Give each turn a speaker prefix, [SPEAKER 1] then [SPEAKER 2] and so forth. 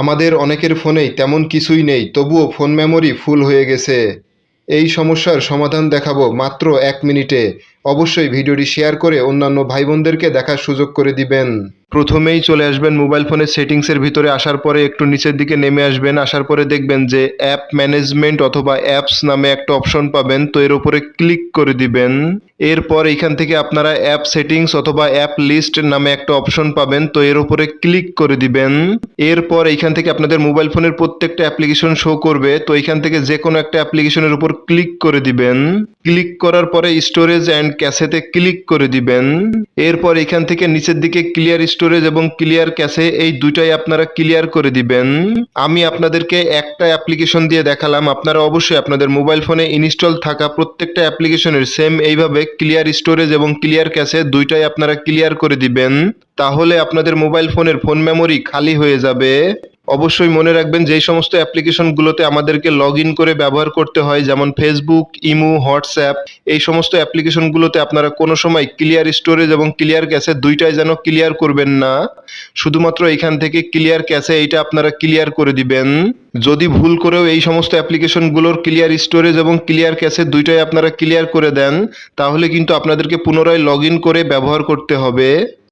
[SPEAKER 1] আমাদের অনেকের ফোনেই তেমন কিছুই নেই, তবুও ফোন মেমোরি ফুল হয়ে গেছে। এই সমস্যার সমাধান দেখাবো মাত্র এক মিনিটে। অবশ্যই ভিডিওটি শেয়ার করে অন্যান্য ভাই বোনদেরকে দেখার সুযোগ করে দিবেন। প্রথমেই চলে আসবেন মোবাইল ফোনের সেটিংসের ভিতরে আসার পরে একটু নিচের দিকে নেমে আসবেন, আসার পরে দেখবেন যে অ্যাপ ম্যানেজমেন্ট অথবা অ্যাপস নামে একটা অপশন পাবেন, তো এর উপরে ক্লিক করে দিবেন। এরপর এখান থেকে আপনারা অ্যাপ সেটিংস অথবা অ্যাপ লিস্ট নামে একটা অপশন পাবেন, তো এর উপরে ক্লিক করে দিবেন। এরপর এইখান থেকে আপনাদের মোবাইল ফোনের প্রত্যেকটা অ্যাপ্লিকেশন শো করবে, তো এখান থেকে যে কোনো একটা অ্যাপ্লিকেশনের উপর ক্লিক করে দিবেন। ক্লিক করার পরে স্টোরেজ অ্যান্ড ক্যাশেতে ক্লিক করে দিবেন। এরপর এখান থেকে নিচের দিকে ক্লিয়ার স্টোরেজ এবং ক্লিয়ার ক্যাশে এই দুইটাই আপনারা ক্লিয়ার করে দিবেন। আমি আপনাদেরকে একটা অ্যাপ্লিকেশন দিয়ে দেখালাম। আপনারা অবশ্যই আপনাদের মোবাইল ফোনে ইনস্টল থাকা প্রত্যেকটা অ্যাপ্লিকেশনের সেম এইভাবে ক্লিয়ার স্টোরেজ এবং ক্লিয়ার ক্যাশে দুইটাই আপনারা ক্লিয়ার করে দিবেন। তাহলে আপনাদের মোবাইল ফোনের ফোন মেমোরি খালি হয়ে যাবে। অবশ্যই মনে রাখবেন যেই সমস্ত অ্যাপ্লিকেশনগুলোতে আমাদেরকে লগ ইন করে ব্যবহার করতে হয়, যেমন ফেসবুক ইমো হোয়াটসঅ্যাপ এই সমস্ত অ্যাপ্লিকেশনগুলোতে আপনারা কোনো সময় ক্লিয়ার স্টোরেজ এবং ক্লিয়ার ক্যাশে দুইটাই যেন ক্লিয়ার করবেন না। শুধুমাত্র এখান থেকে ক্লিয়ার ক্যাশে এইটা আপনারা ক্লিয়ার করে দিবেন। যদি ভুল করেও এই সমস্ত অ্যাপ্লিকেশনগুলোর ক্লিয়ার স্টোরেজ এবং ক্লিয়ার ক্যাশে দুইটাই আপনারা ক্লিয়ার করে দেন, তাহলে কিন্তু আপনাদেরকে পুনরায় লগ করে ব্যবহার করতে হবে।